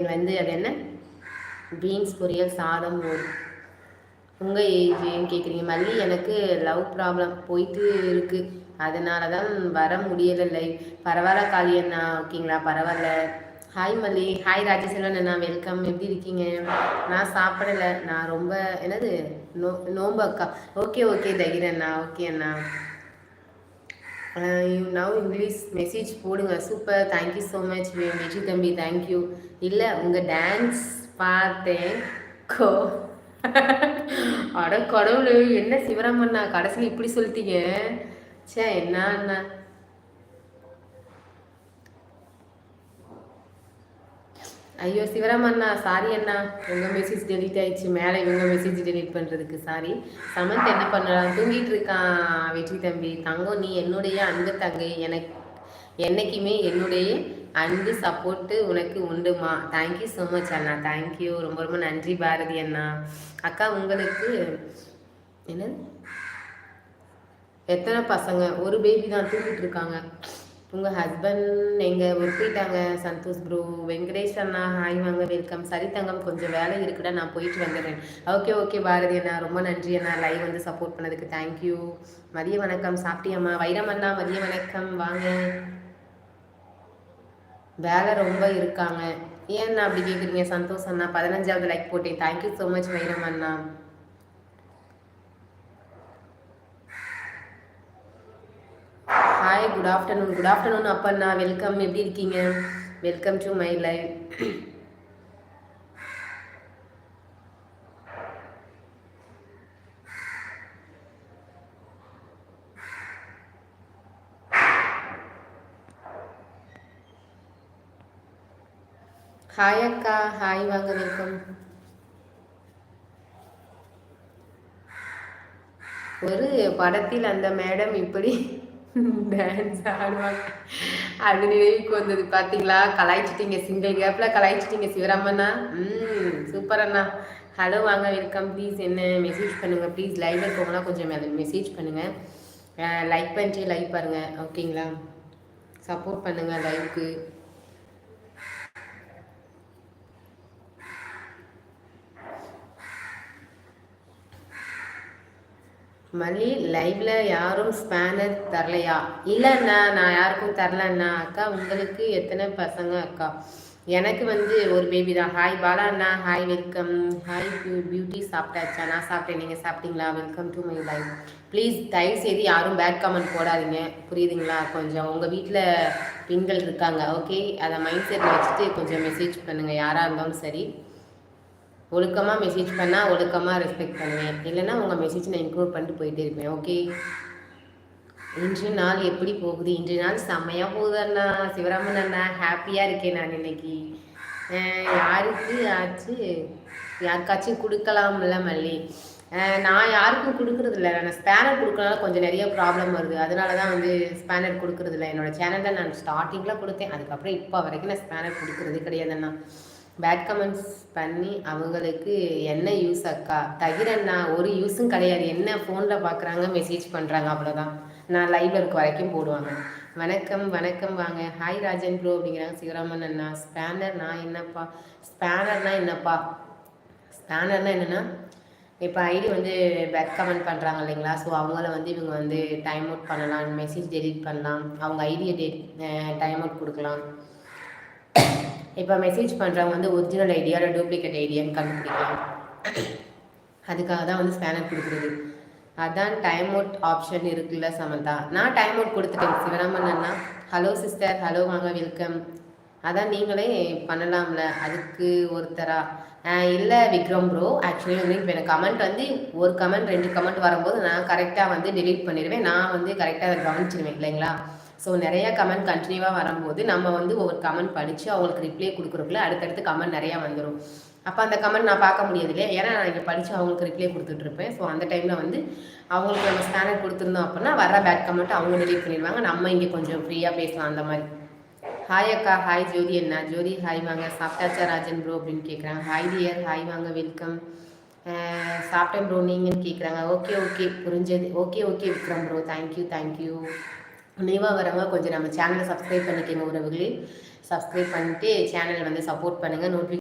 வந்து அது என்ன? பீன்ஸ் பொரியல் சாதம் ஒரு உங்கள் ஏஜ்னு கேட்குறீங்க மல்லி எனக்கு லவ் ப்ராப்ளம் போயிட்டு இருக்குது அதனால தான் வர முடியலை லைவ் பரவாயில்ல காளி அண்ணா. ஓகேங்களா பரவாயில்ல. ஹாய் மல்லி. ஹாய் ராஜசெல்வன் அண்ணா. வெல்கம் எப்படி இருக்கீங்க? நான் சாப்பிடலை. நான் ரொம்ப என்னது? நோ நோம்பு அக்கா. ஓகே ஓகே தகிர் அண்ணா. ஓகே அண்ணா. நவ் இங்கிலீஷ் மெசேஜ் போடுங்க. Super thank you so much மெஜி தம்பி. தேங்க்யூ இல்லை உங்கள் டான்ஸ் பார்த்தேன். கோ. அட கடவுள் என்ன சிவராமண்ணா? கடைசியில் இப்படி சொல்லிட்டீங்க. சே என்ன ஐயோ சிவராம் அண்ணா சாரி அண்ணா. உங்கள் மெசேஜ் டெலீட் ஆயிடுச்சு. மேலே இவங்க மெசேஜ் டெலீட் பண்ணுறதுக்கு சாரி சமந்த் என்ன பண்ணலாம் தூங்கிட்டு இருக்கான் வெற்றி தம்பி. தங்கம் நீ என்னுடைய அன்பு தங்கை. எனக்கு என்னைக்குமே என்னுடைய அன்பு சப்போர்ட்டு உனக்கு உண்டுமா? தேங்க்யூ ஸோ மச் அண்ணா. தேங்க்யூ ரொம்ப ரொம்ப நன்றி பாரதி அண்ணா. அக்கா உங்களுக்கு என்னது? எத்தனை பசங்க? ஒரு பேபி தான் தூங்கிட்டு இருக்காங்க. உங்கள் ஹஸ்பண்ட் எங்கே ஒர்க் போயிட்டாங்க சந்தோஷ் ப்ரோ வெங்கடேஷ் அண்ணா ஹாய் வாங்க வெல்கம் சரி தங்கம் கொஞ்சம் வேலை இருக்குடா நான் போயிட்டு வந்துடுறேன். ஓகே ஓகே பாரதி அண்ணா ரொம்ப நன்றி அண்ணா. லைவ் வந்து சப்போர்ட் பண்ணதுக்கு தேங்க்யூ மதிய வணக்கம் சாப்பிட்டியம்மா? வைரம் அண்ணா மதிய வணக்கம். வாங்க. வேலை ரொம்ப இருக்காங்க. ஏன் அப்படி கேட்குறீங்க சந்தோஷ் அண்ணா பதினஞ்சாவது லைக் போட்டேன். Thank you so much Vairam Anna. Hi good afternoon good afternoon Appanna welcome எப்படி இருக்கீங்க? Welcome to my live hi அக்கா. ஹாய் வாங்க வெல்கம் ஒரு படத்தில் அந்த மேடம் இப்படி டான்ஸ் ஆடுவாங்க. அது நினைவுக்கு வந்தது. பார்த்தீங்களா கலாய்ச்சிட்டீங்க. சிங்கிள் கேப்பில் கலாய்ச்சிட்டீங்க சிவராமண்ணா. ம் சூப்பர் அண்ணா. ஹலோ வாங்க வெல்கம் ப்ளீஸ் என்ன மெசேஜ் பண்ணுங்கள் ப்ளீஸ் லைவ் இருக்கவங்களாம் கொஞ்சம் மெசேஜ் பண்ணுங்கள் லைக் பண்ணிட்டு லைவ் பாருங்கள் ஓகேங்களா சப்போர்ட் பண்ணுங்கள் லைவுக்கு மல்லி லைவ்ல யாரும் ஸ்பேனர் தரலையா? இல்லைண்ணா நான் யாருக்கும் தரலண்ணா அக்கா உங்களுக்கு எத்தனை பசங்க அக்கா? எனக்கு வந்து ஒரு பேபி தான். ஹாய் பாலா அண்ணா. ஹாய் வெல்கம் ஹாய் பியூட்டி சாப்பிட்டாச்சா? நான் சாப்பிட்டேன். நீங்கள் சாப்பிட்டீங்களா? Welcome to my live please தயவு செய்து யாரும் பேட் கமெண்ட் போடாதீங்க. புரியுதுங்களா? கொஞ்சம் உங்கள் வீட்டில் பெண்கள் இருக்காங்க ஓகே அதை மைண்ட் செட்டில் வச்சுட்டு கொஞ்சம் மெசேஜ் பண்ணுங்கள் யாராக இருந்தாலும் சரி. ஒழுக்கமாக மெசேஜ் பண்ணால் ஒழுக்கமாக ரெஸ்பெக்ட் பண்ணுவேன். இல்லைன்னா உங்கள் மெசேஜ் நான் இன்க்ளூட் பண்ணிட்டு போயிட்டே இருப்பேன். ஓகே இன்று நாள் எப்படி போகுது? இன்று நாள் செம்மையாக போகுது அண்ணா. சிவராமன் அண்ணா ஹாப்பியாக இருக்கேன் நான் இன்னைக்கு. யாருக்கு ஆச்சு? யாருக்காச்சும் கொடுக்கலாம்ல மல்லி. நான் யாருக்கும் கொடுக்குறதில்ல நான் ஸ்பேனர் கொடுக்கறனால கொஞ்சம் நிறைய ப்ராப்ளம் வருது. அதனால தான் வந்து ஸ்பேனர் கொடுக்குறதில்ல. என்னோடய சேனலில் நான் ஸ்டார்டிங்கில் கொடுத்தேன். அதுக்கப்புறம் இப்போ வரைக்கும் நான் ஸ்பேனர் கொடுக்குறது கிடையாதுண்ணா பேட் கமெண்ட்ஸ் பண்ணி அவங்களுக்கு என்ன யூஸ் அக்கா? தகிரண்ணா ஒரு யூஸும் கிடையாது. என்ன ஃபோனில் பார்க்குறாங்க மெசேஜ் பண்ணுறாங்க அவ்வளோதான் நான் லைவில் இருக்க வரைக்கும் போடுவாங்க. வணக்கம் வணக்கம் வாங்க. ஹாய் ராஜன் ப்ரோ அப்படிங்கிறாங்க. சிவராமன் அண்ணா. ஸ்பேனர் நான் என்னப்பா? ஸ்பேனர்னா என்னப்பா? ஸ்பேனர்னா என்னென்னா இப்போ ஐடி வந்து பேக் கமெண்ட் பண்ணுறாங்க இல்லைங்களா? ஸோ அவங்கள வந்து இவங்க வந்து டைம் அவுட் பண்ணலாம் மெசேஜ் டெலிட் பண்ணலாம். அவங்க ஐடியை டெ டைம் அவுட் கொடுக்கலாம். இப்போ மெசேஜ் பண்ணுறவங்க வந்து ஒரிஜினல் ஐடியா இல்லை டூப்ளிகேட் ஐடியான்னு கண்டுபிடிக்கலாம். அதுக்காக தான் வந்து ஸ்பேனர் கொடுக்குறது. அதான் டைம் அவுட் ஆப்ஷன் இருக்குல்ல சமந்தா. நான் டைம் அவுட் கொடுத்துட்டேன் சிவராமன் அண்ணா ஹலோ சிஸ்டர் ஹலோ வாங்க வெல்கம் அதான் நீங்களே பண்ணலாம்ல அதுக்கு ஒருத்தரா? இல்லை விக்ரம் ப்ரோ ஆக்சுவலி வந்து இப்போ எனக்கு கமெண்ட் வந்து ஒரு கமெண்ட் ரெண்டு கமெண்ட் வரும்போது நான் கரெக்டாக வந்து டெலீட் பண்ணிடுவேன். நான் வந்து கரெக்டாக அதை கவனிச்சிடுவேன் இல்லைங்களா? ஸோ நிறைய கமெண்ட் கண்டினியூவாக வரும்போது நம்ம வந்து ஒவ்வொரு கமெண்ட் படித்து அவங்களுக்கு ரிப்ளை கொடுக்குறக்குள்ள அடுத்தடுத்து கமெண்ட் நிறையா வந்துடும் அப்போ அந்த கமெண்ட் நான் பார்க்க முடியாது இல்லையா ஏன்னா நான் இங்கே படித்து அவங்களுக்கு ரிப்ளை கொடுத்துட்ருப்பேன் ஸோ அந்த டைமில் வந்து அவங்களுக்கு நம்ம ஸ்கேனர் கொடுத்துருந்தோம் அப்படின்னா வர பேக் கமெண்ட் அவங்க டெலிட் பண்ணிடுவாங்க. நம்ம இங்கே கொஞ்சம் ஃப்ரீயாக பேசலாம் அந்த மாதிரி. ஹாய் அக்கா. ஹாய் ஜோதி என்ன ஜோதி ஹாய் வாங்க. சாப்பிட்டாச்சா ராஜன் ப்ரோ அப்படின்னு கேட்குறாங்க ஹாய் டியர் ஹாய் வாங்க. வெல்கம் சாப்பிட்டேன் ப்ரோ நீங்கன்னு கேட்குறாங்க ஓகே ஓகே புரிஞ்சது. Okay okay Vikram bro thank you thank you நினைவாக வரவங்க கொஞ்சம் நம்ம சேனலை சப்ஸ்கிரைப் பண்ணிக்கோங்க உறவுகளே. சப்ஸ்கிரைப் பண்ணிட்டு சேனலை வந்து சப்போர்ட் பண்ணுங்கள் நோட்டிஃபி